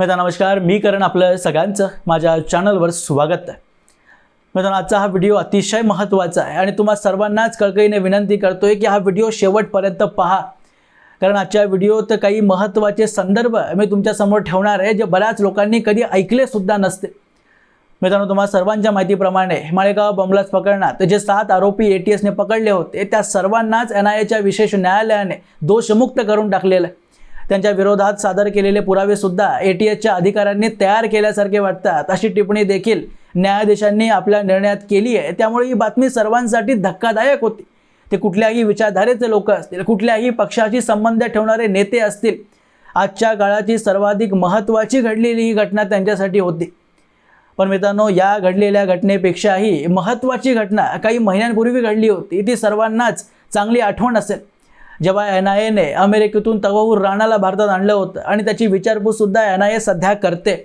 मित्रांनो नमस्कार. मी करण आपलं सगळ्यांचं माझ्या चॅनलवर स्वागत आहे. मित्रांनो आजचा हा व्हिडिओ अतिशय महत्त्वाचा आहे आणि तुम्हा सर्वांनाच कळकळीने विनंती करतो आहे की हा व्हिडिओ शेवटपर्यंत पहा. कारण आजच्या व्हिडिओत काही महत्त्वाचे संदर्भ मी तुमच्यासमोर ठेवणार आहे जे बऱ्याच लोकांनी कधी ऐकले सुद्धा नसते. मित्रांनो तुम्हाला सर्वांच्या माहितीप्रमाणे माळेगाव बॉम्बलास प्रकरणात जे सात आरोपी ए टी एसने पकडले होते त्या सर्वांनाच एन आय एच्या विशेष न्यायालयाने दोषमुक्त करून टाकलेलं आहे. त्यांच्या विरोधात सादर केलेले पुरावे सुद्धा ए टी अधिकाऱ्यांनी तयार केल्यासारखे वाटतात. अशी टिप्पणी देखील न्यायाधीशांनी आपल्या निर्णयात केली आहे. त्यामुळे ही बातमी सर्वांसाठी धक्कादायक होती. ते कुठल्याही विचारधारेचे लोक असतील कुठल्याही पक्षाशी संबंध ठेवणारे नेते असतील आजच्या काळाची सर्वाधिक महत्त्वाची घडलेली ही घटना त्यांच्यासाठी होती. पण मित्रांनो या घडलेल्या घटनेपेक्षाही महत्त्वाची घटना काही महिन्यांपूर्वी घडली होती. ती सर्वांनाच चांगली आठवण असेल. जेव्हा एन आय एने अमेरिकेतून तवाऊर राणाला भारतात आणलं होतं आणि त्याची विचारपूससुद्धा एन आय ए सध्या करते.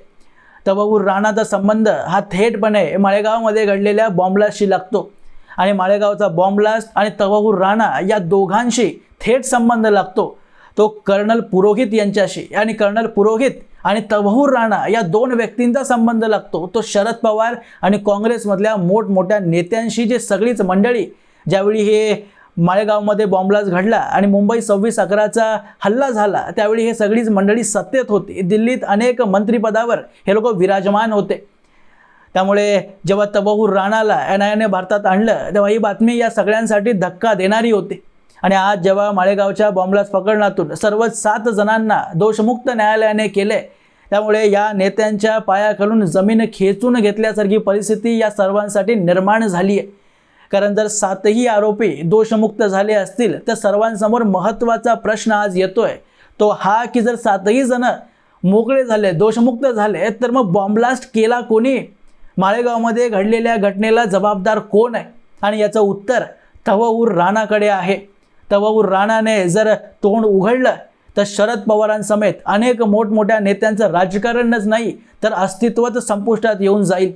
तवाहूर राणाचा संबंध हा थेटपणे माळेगावमध्ये घडलेल्या बॉम्बलास्टशी लागतो. आणि माळेगावचा बॉम्बलास्ट आणि तवाऊर राणा या दोघांशी थेट संबंध लागतो. तो कर्नल पुरोहित यांच्याशी आणि कर्नल पुरोहित आणि तवहूर राणा या दोन व्यक्तींचा संबंध लागतो. तो शरद पवार आणि काँग्रेसमधल्या मोठमोठ्या नेत्यांशी जे सगळीच मंडळी ज्यावेळी हे माळेगावमध्ये बॉम्बलाच घडला आणि मुंबई सव्वीस अकराचा हल्ला झाला. त्यावेळी हे सगळीच मंडळी सत्तेत होती. दिल्लीत अनेक मंत्रिपदावर हे लोक विराजमान होते. त्यामुळे जेव्हा तबहूर राणाला एन आय एने भारतात आणलं तेव्हा ही बातमी या सगळ्यांसाठी धक्का देणारी होती. आणि आज जेव्हा माळेगावच्या बॉम्बलाज प्रकरणातून सर्व सात जणांना दोषमुक्त न्यायालयाने केले त्यामुळे या नेत्यांच्या पायाखालून जमीन खेचून घेतल्यासारखी परिस्थिती या सर्वांसाठी निर्माण झाली आहे कारण जर सातही आरोपी दोषमुक्त झाले असतील तर सर्वांसमोर महत्त्वाचा प्रश्न आज येतोय. तो हा की जर सातही जण मोकळे झाले दोषमुक्त झाले तर मग बॉम्बलास्ट केला कोणी? माळेगावमध्ये घडलेल्या घटनेला जबाबदार कोण आहे? आणि याचं उत्तर तवऊर राणाकडे आहे. तवऊर राणाने जर तोंड उघडलं तर शरद पवारांसमेत अनेक मोठमोठ्या नेत्यांचं राजकारणच नाही तर अस्तित्वच संपुष्टात येऊन जाईल.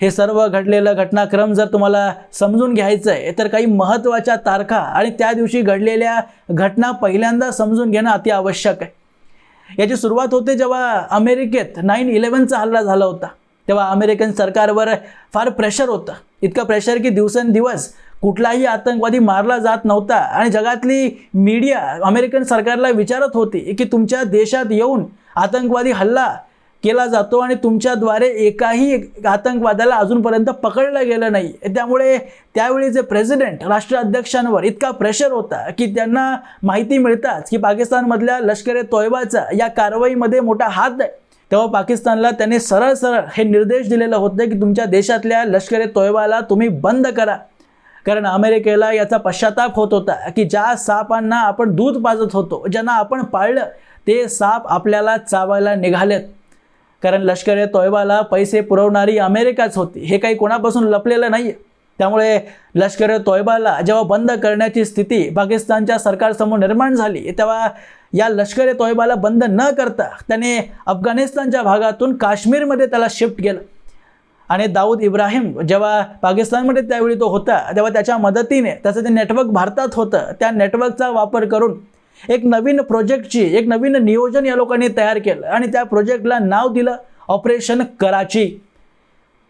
हे सर्व घडलेलं घटनाक्रम जर तुम्हाला समजून घ्यायचं आहे तर काही महत्त्वाच्या तारखा आणि त्या दिवशी घडलेल्या घटना पहिल्यांदा समजून घेणं अति आवश्यक आहे. याची सुरुवात होते जेव्हा अमेरिकेत नाईन इलेवनचा हल्ला झाला होता. तेव्हा अमेरिकन सरकारवर फार प्रेशर होतं. इतकं प्रेशर की दिवसेंदिवस कुठलाही आतंकवादी मारला जात नव्हता आणि जगातली मीडिया अमेरिकन सरकारला विचारत होती की तुमच्या देशात येऊन आतंकवादी हल्ला केला जातो आणि तुमच्याद्वारे एकाही आतंकवाद्याला अजूनपर्यंत पकडलं गेलं नाही. त्यामुळे त्यावेळी जे प्रेसिडेंट राष्ट्राध्यक्षांवर इतका प्रेशर होता की त्यांना माहिती मिळताच की पाकिस्तानमधल्या लष्कर ए तोयबाचा या कारवाईमध्ये मोठा हात आहे. तेव्हा पाकिस्तानला त्यांनी सरळ सरळ हे निर्देश दिलेलं होतं की तुमच्या देशातल्या लष्कर ए तोयबाला तुम्ही बंद करा. कारण अमेरिकेला याचा पश्चाताप होत होता की ज्या सापांना आपण दूध पाजत होतो ज्यांना आपण पाळलं ते साप आपल्याला चावायला निघालेत. कारण लष्कर ए तोयबाला पैसे पुरवणारी अमेरिकाच होती. हे काही कोणापासून लपलेलं नाही त्यामुळे लष्कर ए तोयबाला जेव्हा बंद करण्याची स्थिती पाकिस्तानच्या सरकारसमोर निर्माण झाली तेव्हा या लष्कर ए तोयबाला बंद न करता त्याने अफगाणिस्तानच्या भागातून काश्मीरमध्ये त्याला शिफ्ट केलं. आणि दाऊद इब्राहिम जेव्हा पाकिस्तानमध्ये त्यावेळी तो होता तेव्हा त्याच्या मदतीने त्याचं ते नेटवर्क भारतात होतं त्या नेटवर्कचा वापर करून एक नवीन प्रोजेक्टची एक नवीन नियोजन या लोकांनी तयार केलं आणि त्या प्रोजेक्टला नाव दिलं ऑपरेशन कराची.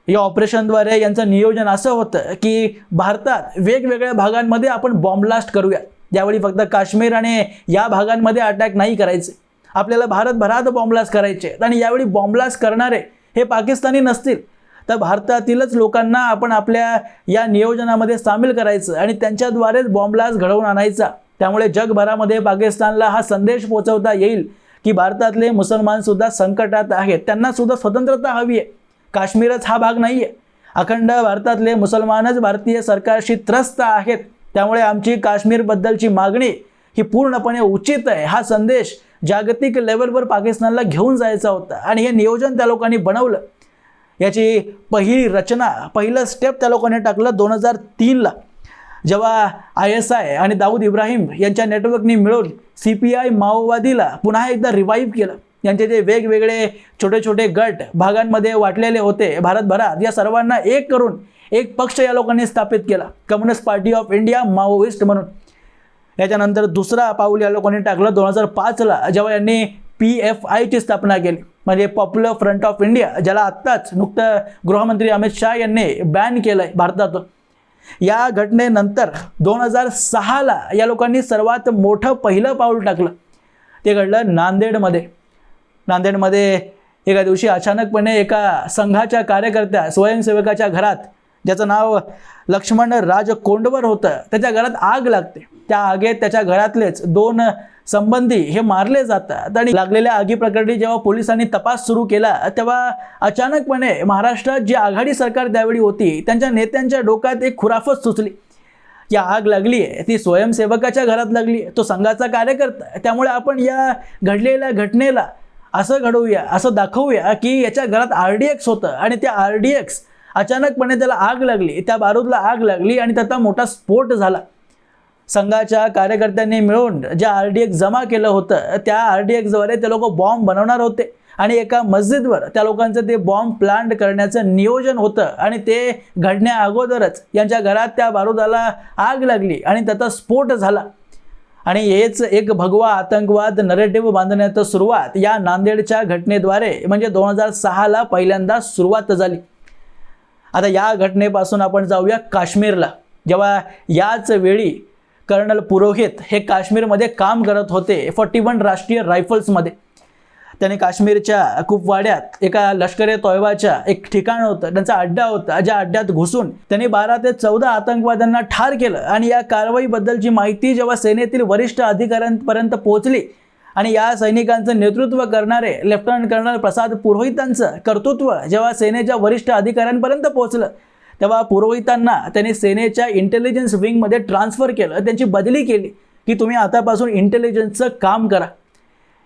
या ऑपरेशनद्वारे यांचं नियोजन असं होतं की भारतात वेगवेगळ्या भागांमध्ये आपण बॉम्बलास्ट करूया. यावेळी फक्त काश्मीर आणि या भागांमध्ये अटॅक नाही करायचे. आपल्याला भारतभरात बॉम्बलास्ट करायचे आणि यावेळी बॉम्बलास्ट करणारे हे पाकिस्तानी नसतील. तर भारतातीलच लोकांना आपण आपल्या या नियोजनामध्ये सामील करायचं आणि त्यांच्याद्वारेच बॉम्बलास्ट घडवून आणायचा. त्यामुळे जगभरामध्ये पाकिस्तानला हा संदेश पोहोचवता येईल की भारतातले मुसलमानसुद्धा संकटात आहेत. त्यांनासुद्धा स्वतंत्रता हवी आहे. काश्मीरच हा भाग नाही आहे. अखंड भारतातले मुसलमानच भारतीय सरकारशी त्रस्त आहेत. त्यामुळे आमची काश्मीरबद्दलची मागणी ही पूर्णपणे उचित आहे. हा संदेश जागतिक लेवलवर पाकिस्तानला घेऊन जायचा होता आणि हे नियोजन त्या लोकांनी बनवलं. याची पहिली रचना पहिलं स्टेप त्या लोकांनी टाकलं दोन हजार तीनला. जेव्हा आय एस आय आणि दाऊद इब्राहिम यांच्या नेटवर्कनी मिळून सी पी आय माओवादीला पुन्हा एकदा रिवाईव्ह केलं. यांचे जे वेगवेगळे छोटे छोटे गट भागांमध्ये वाटलेले होते भारतभरात या सर्वांना एक करून एक पक्ष या लोकांनी स्थापित केला. Communist party of India Maoist म्हणून. याच्यानंतर दुसरा पाऊल या लोकांनी टाकलं दोन हजार पाचला जेव्हा यांनी पी एफ आयची स्थापना केली. म्हणजे पॉप्युलर फ्रंट ऑफ इंडिया ज्याला आत्ताच नुकतं गृहमंत्री अमित शाह यांनी बॅन केलं आहे भारतातून या घटनेनंतर दोन हजार सहाला या लोकांनी सर्वात मोठं पहिलं पाऊल टाकलं. ते घडलं नांदेडमध्ये. नांदेडमध्ये एका दिवशी अचानकपणे एका संघाच्या कार्यकर्त्या स्वयंसेवकाच्या घरात ज्याचं नाव लक्ष्मण राज कोंडवर होतं. त्याच्या घरात आग लागते. त्या आगीत त्याच्या घरातलेच दोन संबंधी हे मारले जातात आणि लागलेल्या आगीप्रकरणी जेव्हा पोलिसांनी तपास सुरू केला तेव्हा अचानकपणे महाराष्ट्रात जी आघाडी सरकार त्यावेळी होती त्यांच्या नेत्यांच्या डोक्यात एक खुराफत सुचली. या आग लागली आहे ती स्वयंसेवकाच्या घरात लागली तो संघाचा कार्यकर्ता त्यामुळे आपण या घडलेल्या घटनेला असं घडवूया असं दाखवूया की याच्या घरात आर डी एक्स होतं आणि त्या आर डी एक्स अचानकपणे त्याला आग लागली. त्या बारूदला आग लागली आणि त्याचा मोठा स्फोट झाला. संघाच्या कार्यकर्त्यांनी मिळून ज्या आर डी एक्स जमा केलं होतं त्या आर डी एक्सद्वारे ते लोक बॉम्ब बनवणार होते. आणि एका मस्जिदवर त्या लोकांचं ते बॉम्ब प्लांट करण्याचं नियोजन होतं. आणि ते घडण्या अगोदरच यांच्या घरात त्या बारूदाला आग लागली आणि त्याचा स्फोट झाला. आणि हेच एक भगवा आतंकवाद नरेटिव्ह बांधण्याचं सुरुवात या नांदेडच्या घटनेद्वारे म्हणजे दोन हजार सहाला पहिल्यांदा सुरुवात झाली. आता या घटनेपासून आपण जाऊया काश्मीरला. जेव्हा याच वेळी कर्नल पुरोहित हे काश्मीरमध्ये काम करत होते फॉर्टी वन राष्ट्रीय रायफल्समध्ये. त्यांनी काश्मीरच्या कुपवाड्यात एका लष्कर ए तोयबाच्या एक ठिकाण होतं त्यांचा अड्डा होता ज्या अड्ड्यात घुसून त्यांनी बारा ते चौदा आतंकवाद्यांना ठार केलं. आणि या कारवाईबद्दलची माहिती जेव्हा सेनेतील वरिष्ठ अधिकाऱ्यांपर्यंत पोहोचली आणि या सैनिकांचं नेतृत्व करणारे लेफ्टनंट कर्नल प्रसाद पुरोहितांचं कर्तृत्व जेव्हा सेनेच्या वरिष्ठ अधिकाऱ्यांपर्यंत पोहोचलं तेव्हा पुरोहितांना त्यांनी सेनेच्या इंटेलिजन्स विंगमध्ये ट्रान्सफर केलं त्यांची बदली केली की तुम्ही आतापासून इंटेलिजन्सचं काम करा.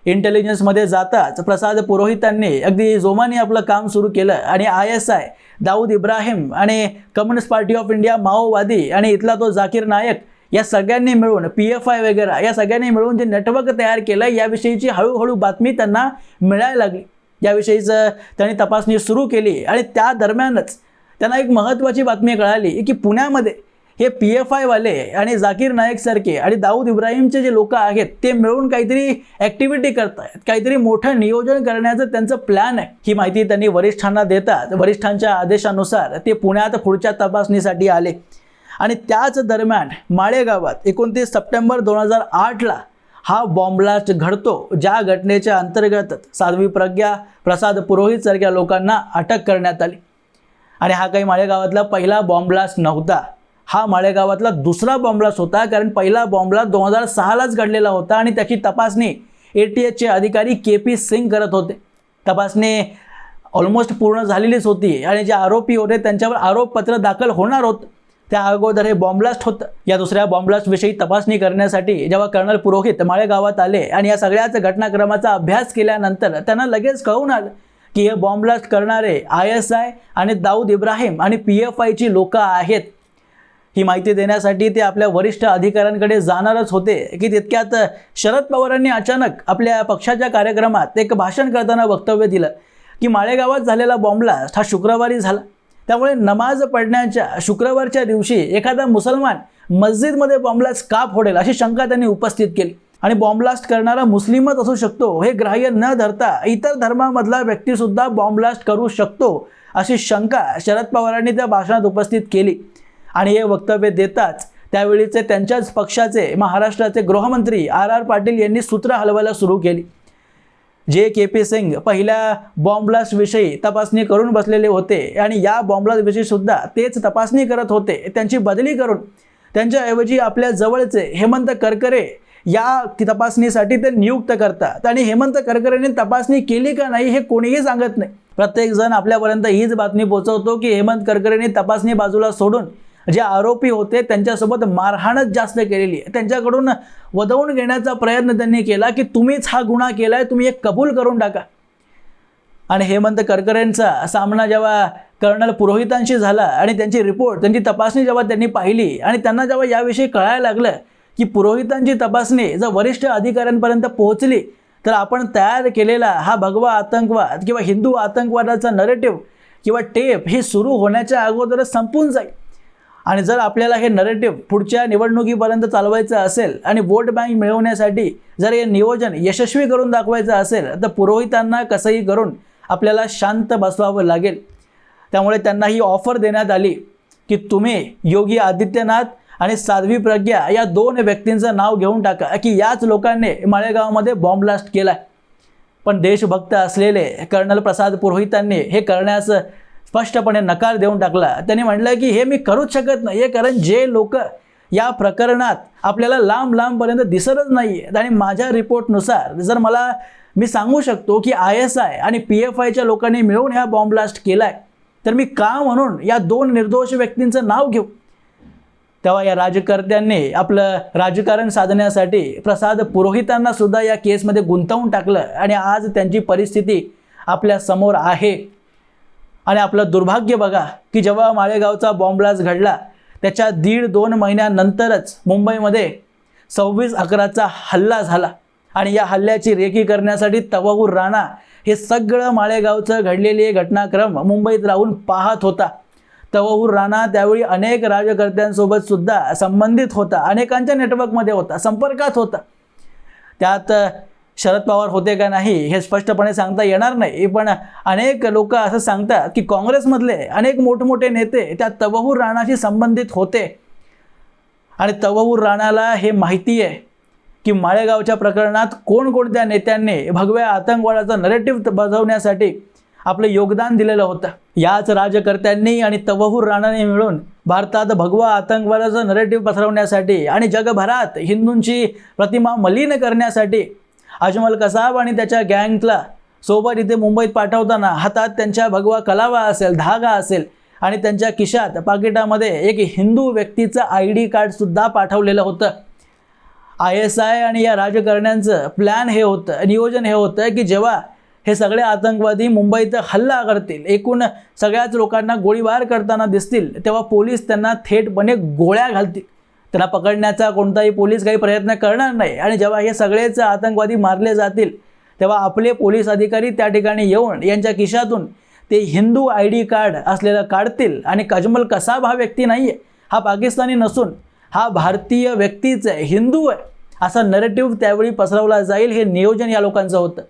इंटेलिजन्समध्ये जाताच प्रसाद पुरोहितांनी अगदी जोमाने आपलं काम सुरू केलं आणि I S I Dawood Ibrahim आणि कम्युनिस्ट पार्टी ऑफ इंडिया माओवादी आणि इथला तो जाकीर नायक या सगळ्यांनी मिळून पी एफ आय वगैरे या सगळ्यांनी मिळून जे नेटवर्क तयार केलं याविषयीची हळूहळू बातमी त्यांना मिळायला लागली. याविषयीचं त्यांनी तपासणी सुरू केली आणि त्या दरम्यानच त्यांना एक महत्त्वाची बातमी कळाली की पुण्यामध्ये हे पी एफ आयवाले आणि जाकीर नाईकसारखे आणि दाऊद इब्राहिमचे जे लोक आहेत ते मिळून काहीतरी ॲक्टिव्हिटी करत आहेत काहीतरी मोठं नियोजन करण्याचं त्यांचं प्लॅन आहे. ही माहिती त्यांनी वरिष्ठांना देतात. वरिष्ठांच्या आदेशानुसार ते पुण्यात पुढच्या तपासणीसाठी आले. आणि त्याच दरम्यान माळेगावात एकोणतीस सप्टेंबर दोन हजार आठला हा बॉम्बलास्ट घडतो ज्या घटनेच्या अंतर्गत साध्वी प्रज्ञा प्रसाद पुरोहित सारख्या लोकांना अटक करण्यात आली. आणि हा काही माळेगावातला पहिला बॉम्बलास्ट नव्हता. हा माळेगावातला दुसरा बॉम्बलास्ट होता कारण पहिला बॉम्बलास्ट दोन हजार सहालाच घडलेला होता आणि त्याची तपासणी ए टी एचचे अधिकारी के पी सिंग करत होते. तपासणी ऑलमोस्ट पूर्ण झालेलीच होती आणि जे आरोपी होते त्यांच्यावर आरोपपत्र दाखल होणार होतं. त्या अगोदर हे बॉम्बलास्ट होतं. या दुसऱ्या बॉम्बलास्टविषयी तपासणी करण्यासाठी जेव्हा कर्नल पुरोहित माळेगावात आले आणि या सगळ्याच घटनाक्रमाचा अभ्यास केल्यानंतर त्यांना लगेच कळून आलं की हे बॉम्बलास्ट करणारे आय एस आय आणि दाऊद इब्राहिम आणि पी एफ आयची लोकं आहेत. ही माहिती देण्यासाठी ते आपल्या वरिष्ठ अधिकाऱ्यांकडे जाणारच होते की तितक्यात शरद पवारांनी अचानक आपल्या पक्षाच्या कार्यक्रमात एक भाषण करताना वक्तव्य दिलं की माळेगावात झालेला बॉम्बलास्ट हा शुक्रवारी झाला. त्यामुळे नमाज पडण्याच्या शुक्रवारच्या दिवशी एखादा मुसलमान मस्जिदमध्ये बॉम्बलास्ट का फोडेल अशी शंका त्यांनी उपस्थित केली. आणि बॉम्बलास्ट करणारा मुस्लिमच असू शकतो हे ग्राह्य न धरता इतर धर्मामधला व्यक्तीसुद्धा बॉम्बलास्ट करू शकतो अशी शंका शरद पवारांनी त्या भाषणात उपस्थित केली. आणि हे वक्तव्य देताच त्यावेळीचे त्यांच्याच पक्षाचे महाराष्ट्राचे गृहमंत्री आर आर पाटील यांनी सूत्र हलवायला सुरू केली. जे के पी सिंग पहिल्या बॉम्बलास्टविषयी तपासणी करून बसलेले होते आणि या बॉम्बलास्टविषयी सुद्धा तेच तपासणी करत होते त्यांची बदली करून. त्यांच्याऐवजी आपल्या जवळचे हेमंत करकरे या तपासणीसाठी ते नियुक्त करतात आणि हेमंत करकरेने तपासणी केली का नाही हे कोणीही सांगत नाही. प्रत्येकजण आपल्यापर्यंत हीच बातमी पोहोचवतो की हेमंत करकरेने तपासणी बाजूला सोडून जे आरोपी होते त्यांच्यासोबत मारहाणच जास्त केलेली आहे. त्यांच्याकडून वदवून घेण्याचा प्रयत्न त्यांनी केला की तुम्हीच हा गुन्हा केलाय तुम्ही एक कबूल करून टाका. आणि हेमंत करकरेंचा सामना जेव्हा कर्नल पुरोहितांशी झाला आणि त्यांची रिपोर्ट त्यांची तपासणी जेव्हा त्यांनी पाहिली आणि त्यांना जेव्हा याविषयी कळायला लागलं की पुरोहितांची तपासणी जर वरिष्ठ अधिकाऱ्यांपर्यंत पोहोचली तर आपण तयार केलेला हा भगवा आतंकवाद किंवा हिंदू आतंकवादाचा नरेटिव्ह किंवा टेप हे सुरू होण्याच्या अगोदरच संपून जाईल. आणि जर आपल्याला हे नरेटिव्ह पुढच्या निवडणुकीपर्यंत चालवायचं असेल आणि वोट बँक मिळवण्यासाठी जर हे नियोजन यशस्वी करून दाखवायचं असेल तर पुरोहितांना कसंही करून आपल्याला शांत बसवावं लागेल. त्यामुळे त्यांना ही ऑफर देण्यात आली की तुम्ही योगी आदित्यनाथ आणि साध्वी प्रज्ञा या दोन व्यक्तींचं नाव घेऊन टाका की याच लोकांनी माळेगावमध्ये बॉम्ब ब्लास्ट केला पण देशभक्त असलेले कर्नल प्रसाद पुरोहितांनी हे करण्यास स्पष्टपणे नकार देऊन टाकला. त्यांनी म्हटलं की हे मी करूच शकत नाही हे कारण जे लोक या प्रकरणात आपल्याला लांब लांबपर्यंत दिसतच नाही आहेत आणि माझ्या रिपोर्टनुसार जर मला मी सांगू शकतो की आय एस आय आणि पी एफ आयच्या लोकांनी मिळून ह्या बॉम्ब ब्लास्ट केला आहे तर मी का म्हणून या दोन निर्दोष व्यक्तींचं नाव घेऊ? तेव्हा या राजकर्त्यांनी आपलं राजकारण साधण्यासाठी प्रसाद पुरोहितांना सुद्धा या केसमध्ये गुंतवून टाकलं आणि आज त्यांची परिस्थिती आपल्यासमोर आहे. आणि आपलं दुर्भाग्य बघा की जेव्हा माळेगावचा बॉम्बलास घडला त्याच्या दीड दोन महिन्यानंतरच मुंबईमध्ये सव्वीस अकराचा हल्ला झाला. आणि या हल्ल्याची रेकी करण्यासाठी तवाहूर राणा हे सगळं माळेगावचं घडलेली घटनाक्रम मुंबईत राहून पाहत होता. तवाहूर राणा त्यावेळी अनेक राजकर्त्यांसोबत सुद्धा संबंधित होता अनेकांच्या नेटवर्कमध्ये होता संपर्कात होता. त्यात शरद पवार होते का नाही हे स्पष्टपणे सांगता येणार नाही. पण अनेक लोक असं सांगतात की काँग्रेसमधले अनेक मोठमोठे नेते त्या तवहूर राणाशी संबंधित होते. आणि तवहूर राणाला हे माहिती आहे की माळेगावच्या प्रकरणात कोणकोणत्या नेत्यांनी भगव्या आतंकवादाचा नरेटिव्ह बजावण्यासाठी आपलं योगदान दिलेलं होतं. याच राजकर्त्यांनी आणि तवहूर राणाने मिळून भारतात भगवा आतंकवादाचं नरेटिव्ह पसरवण्यासाठी आणि जगभरात हिंदूंची प्रतिमा मलिन करण्यासाठी अजमल कसाब आणि त्याच्या गँगला सोबत इथे मुंबईत पाठवताना हातात त्यांच्या भगवा कलावा असेल धागा असेल आणि त्यांच्या खिशात पाकिटामध्ये एक हिंदू व्यक्तीचं आय डी कार्डसुद्धा पाठवलेलं होतं. आय एस आय आणि या राजकारण्यांचं प्लॅन हे होतं नियोजन हे होतं की जेव्हा हे सगळे आतंकवादी मुंबईत हल्ला करतील एकूण सगळ्याच लोकांना गोळीबार करताना दिसतील तेव्हा पोलीस त्यांना थेटपणे गोळ्या घालतील. त्यांना पकडण्याचा कोणताही पोलीस काही प्रयत्न करणार नाही. आणि जेव्हा हे सगळेच आतंकवादी मारले जातील तेव्हा आपले पोलीस अधिकारी त्या ठिकाणी येऊन यांच्या खिशातून ते हिंदू आय डी कार्ड असलेलं काढतील. आणि कजमल कसाब हा व्यक्ती नाही आहे हा पाकिस्तानी नसून हा भारतीय व्यक्तीच आहे. हिंदू आहे. असा नरेटिव्ह त्यावेळी पसरवला जाईल हे नियोजन या लोकांचं होतं.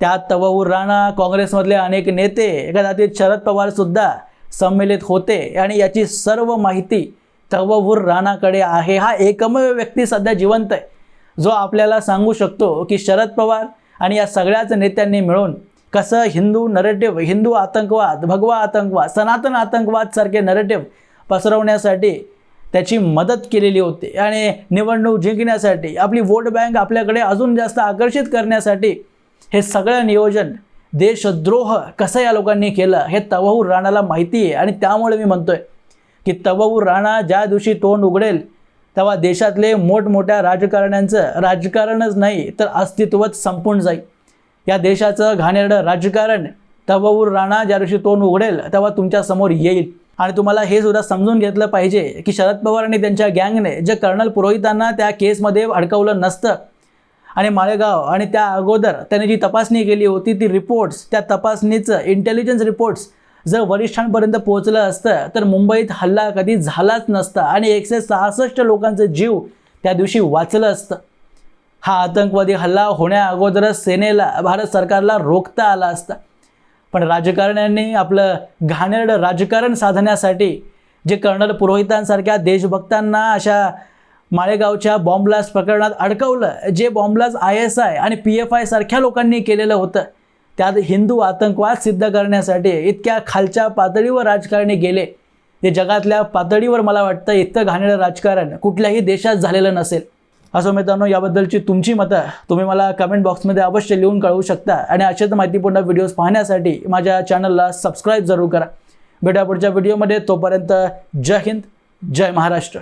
त्यात तवाऊर राणा काँग्रेसमधले अनेक नेते कदाचित शरद पवारसुद्धा संमेलित होते. आणि याची सर्व माहिती तवहूर राणाकडे आहे. हा एकमेव व्यक्ती सध्या जिवंत आहे. जो आपल्याला सांगू शकतो की शरद पवार आणि या सगळ्याच नेत्यांनी मिळून कसं हिंदू नरेटिव्ह हिंदू आतंकवाद भगवा आतंकवाद सनातन आतंकवाद सारखे नरेटिव्ह पसरवण्यासाठी त्याची मदत केलेली होती. आणि निवडणूक जिंकण्यासाठी आपली वोट बँक आपल्याकडे अजून जास्त आकर्षित करण्यासाठी हे सगळं नियोजन देशद्रोह कसं या लोकांनी केलं हे तवाहू राणाला माहिती आहे. आणि त्यामुळे मी म्हणतोय की तवऊ राणा ज्या दिवशी तोंड उघडेल तेव्हा देशातले मोठमोठ्या राजकारण्यांचं राजकारणच नाही तर अस्तित्वच संपून जाईल. या देशाचं घाणेरडं राजकारण तवाऊर राणा ज्या दिवशी तोंड उघडेल तेव्हा तुमच्यासमोर येईल. आणि तुम्हाला हे सुद्धा समजून घेतलं पाहिजे की शरद पवार आणि त्यांच्या गँगने जे कर्नल पुरोहितांना त्या केसमध्ये अडकवलं नसतं. आणि माळेगाव आणि त्या अगोदर त्याने जी तपासणी केली होती ती रिपोर्ट्स त्या तपासणीचं इंटेलिजन्स रिपोर्ट्स जर वरिष्ठांपर्यंत पोहोचलं असतं तर मुंबईत हल्ला कधी झालाच नसता आणि एकशे सहासष्ट लोकांचं जीव त्या दिवशी वाचलं असतं. हा आतंकवादी हल्ला होण्या अगोदरच सेनेला भारत सरकारला रोखता आला असता. पण राजकारण्यांनी आपलं घाणेरडं राजकारण साधण्यासाठी जे कर्नल पुरोहितांसारख्या देशभक्तांना अशा माळेगावच्या बॉम्बलास्ट प्रकरणात अडकवलं जे bomb blast I S I आणि पी एफ आयसारख्या लोकांनी केलेलं होतं त्यात हिंदू आतंकवाद सिद्ध करण्यासाठी इतक्या खालच्या पातळीवर राजकारणी गेले. ते जगातल्या पातळीवर मला वाटतं इतकं घाणेरं राजकारण कुठल्याही देशात झालेलं नसेल. असं मित्रांनो याबद्दलची तुमची मतं तुम्ही मला कमेंट बॉक्समध्ये अवश्य लिहून कळवू शकता आणि अशाच माहितीपूर्ण व्हिडिओज पाहण्यासाठी माझ्या चॅनलला सबस्क्राईब जरूर करा. भेटा पुढच्या व्हिडिओमध्ये तोपर्यंत जय हिंद जय महाराष्ट्र.